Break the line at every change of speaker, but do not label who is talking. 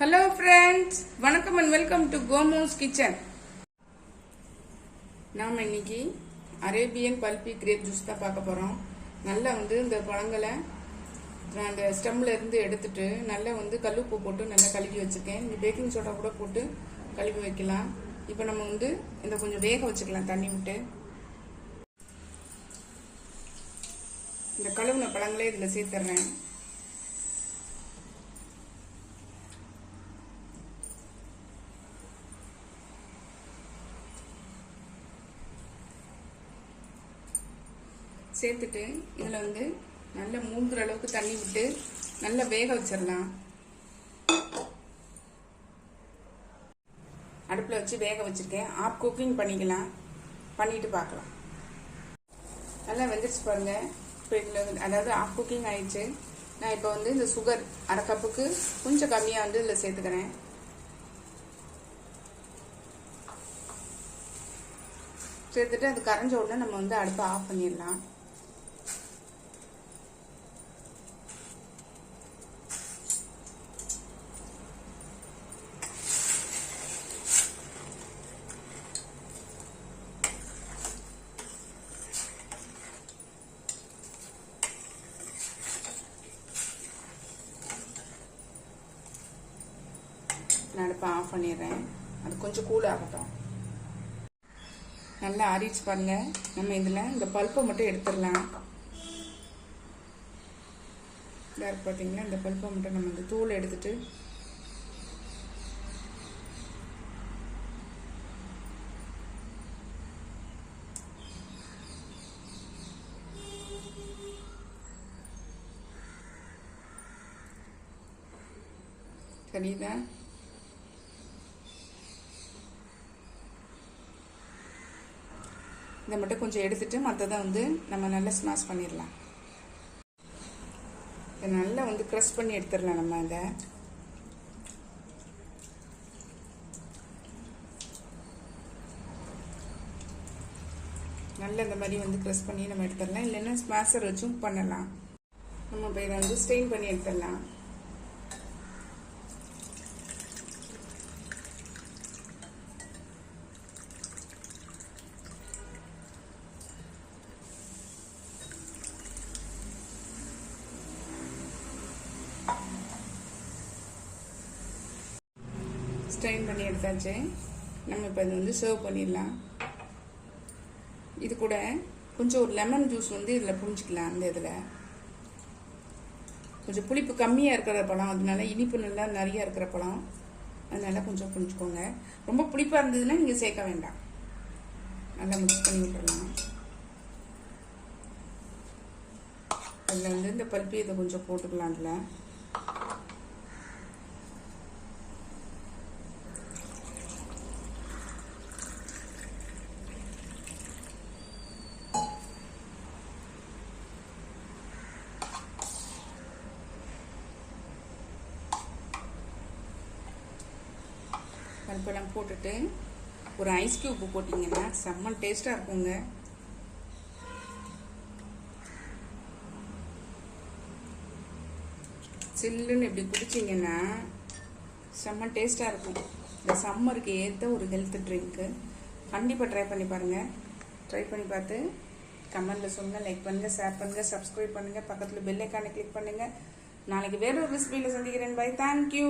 Hello friends வணக்கம் and welcome to Como's kitchen நாம் இன்னைக்கு அரேபியன் பல்பி கிரேப் ஜூஸ் தான் பார்க்க போகிறோம் நல்லா வந்து இந்த பழங்களை நான் அந்த ஸ்டெம்ல இருந்து எடுத்துட்டு நல்லா வந்து கல்லுப்பு போட்டு நல்லா கழுவி வச்சுருக்கேன். இந்த பேக்கிங் சோடா கூட போட்டு கழுவி வைக்கலாம். இப்போ நம்ம வந்து இந்த கொஞ்சம் வேக வச்சுக்கலாம் தண்ணி விட்டு. இந்த கழுவுன பழங்களே இதில் சேர்த்துட்றேன் சேர்த்துட்டு இதில் வந்து நல்ல மூங்குற அளவுக்கு தண்ணி விட்டு நல்லா வேக வச்சிடலாம். அடுப்பில் வச்சு வேக வச்சுருக்கேன். ஆஃப் குக்கிங் பண்ணிக்கலாம். பண்ணிட்டு பார்க்கலாம். நல்லா வெந்துருச்சு பாருங்க. இப்போ இதில் அதாவது ஆஃப் குக்கிங் ஆயிடுச்சு. நான் இப்போ வந்து இந்த சுகர் அரை கப்புக்கு கொஞ்சம் கம்மியாக வந்து இதில் சேர்த்துக்கிறேன். சேர்த்துட்டு அது கரைஞ்ச உடனே நம்ம வந்து அடுப்பை ஆஃப் பண்ணிடலாம் நான் அடுப்பை ஆஃப் பண்ணிடுறேன். அது கொஞ்சம் கூல் ஆகட்டும். நல்லா ஆறிச்சு பாருங்க. நம்ம இதில் இந்த பல்ப்பை மட்டும் எடுத்துடலாம். இதாக இருக்கு பார்த்தீங்களா இந்த பல்ப்பை மட்டும் நம்ம இந்த தூள் எடுத்துட்டு சரிதான் இதை மட்டும் கொஞ்சம் எடுத்துட்டு மற்றதை வந்து நம்ம நல்லா ஸ்மாஷ் பண்ணிடலாம். இதை நல்லா வந்து க்ரஷ் பண்ணி எடுத்துடலாம் நம்ம இதை. நல்லா இந்த மாதிரி வந்து க்ரஷ் பண்ணி நம்ம எடுத்துடலாம். இல்லைன்னா ஸ்மாஷர் வச்சும் பண்ணலாம். நம்ம இப்போ இதை வந்து ஸ்டெயின் பண்ணி எடுத்துடலாம். ஸ்ட்ரெயின் பண்ணி எடுத்தாச்சு. நம்ம இப்போ இது வந்து சர்வ் பண்ணிடலாம். இது கூட கொஞ்சம் ஒரு லெமன் ஜூஸ் வந்து இதில் புரிஞ்சிக்கலாம் அந்த இதில். கொஞ்சம் புளிப்பு கம்மியாக இருக்கிற பழம் அதனால இனிப்பு நல்லா நிறையா இருக்கிற பழம். அதனால கொஞ்சம் புரிஞ்சுக்கோங்க. ரொம்ப புளிப்பாக இருந்ததுன்னா நீங்கள் சேர்க்க வேண்டாம். நல்லா மிக்ஸ் பண்ணி விட்டுறலாம். அதில் வந்து இந்த பல்பி இதை கொஞ்சம் போட்டுக்கலாம் அதில். கருப்பெல்லாம் போட்டுட்டு ஒரு ஐஸ் கியூப் போட்டிங்கன்னா செம்ம டேஸ்ட்டாக இருக்குங்க. சில்லுன்னு இப்படி குடிச்சிங்கன்னா செம்ம டேஸ்ட்டாக இருக்கும். இந்த சம்மருக்கு ஏற்ற ஒரு ஹெல்த் ட்ரிங்க்கு கண்டிப்பாக ட்ரை பண்ணி பாருங்கள் ட்ரை பண்ணி பார்த்து கமெண்டில் சொல்லுங்கள் லைக் பண்ணுங்கள் ஷேர் பண்ணுங்கள் சப்ஸ்கிரைப் பண்ணுங்கள் பக்கத்தில் பெல் ஐக்கானை கிளிக் பண்ணுங்கள் நாளைக்கு வேற ஒரு ரெசிபியில் சந்திக்கிறேன். By thank you